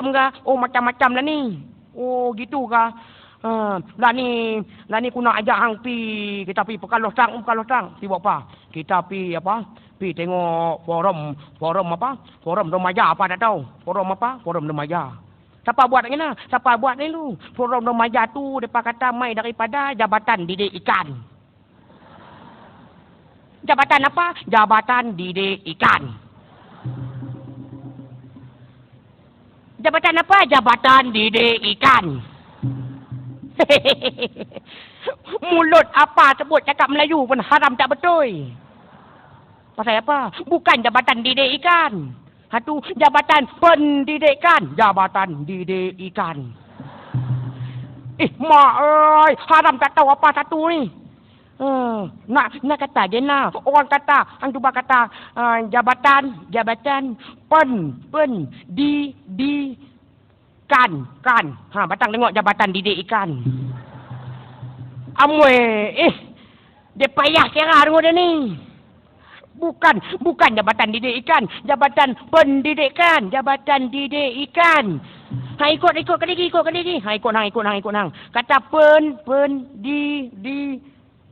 Enggak, oh macam-macam lah ni. Oh gitu kah? Ha, lah ni, lah ni aku nak ajak hang pi, kita pi pekalos tang, pekalos tang. Pi buat apa? Kita pi apa? Pi tengok forum, forum apa? Forum remaja apa tak tahu? Forum apa? Forum remaja. Siapa buat ni lah? Siapa buat ni lu? Forum remaja tu depa kata mai daripada Jabatan Didik Ikan. Jabatan apa? Jabatan Didik Ikan. Jabatan apa? Jabatan Didik Ikan. Mulut apa sebut cakap Melayu pun haram tak betul. Pasal apa? Bukan jabatan didik ikan. Satu jabatan pendidikan. Jabatan didik ikan. Eh, mak oi, haram tak tahu apa satu ni. Hmm, nak nak kata je nak. Orang kata, hang cuba kata uh, jabatan, jabatan pen, pen, di, di, kan, kan. Ha, batang tengok jabatan didik ikan. Amwe, eh, dia payah kira tengok dia ni. Bukan, bukan jabatan didik ikan, jabatan pendidikan, jabatan didik ikan. Ha ikut ikut ke lagi, ikut ke lagi. Ha ikut hang, ikut hang, ikut hang. Kata pen, pen, di, di,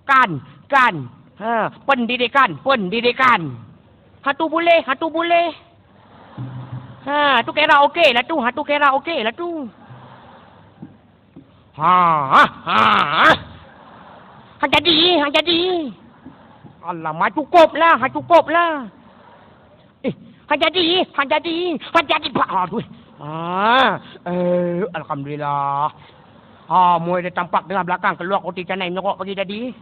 kan, kan. Ha, pendidikan, pendidikan. Ha tu boleh, ha tu boleh. Ha, tu kira okey lah tu, ha tu kira okey lah tu. Ha, ha, ha. ha. Ha jadi, ha jadi. Alamak, cukup lah, ha cukup lah. Eh, ha jadi, ha jadi, ha jadi. Aduh. Ha, eh, Alhamdulillah. Ha, mulai dia tampak dengan belakang keluar roti canai merok pagi tadi.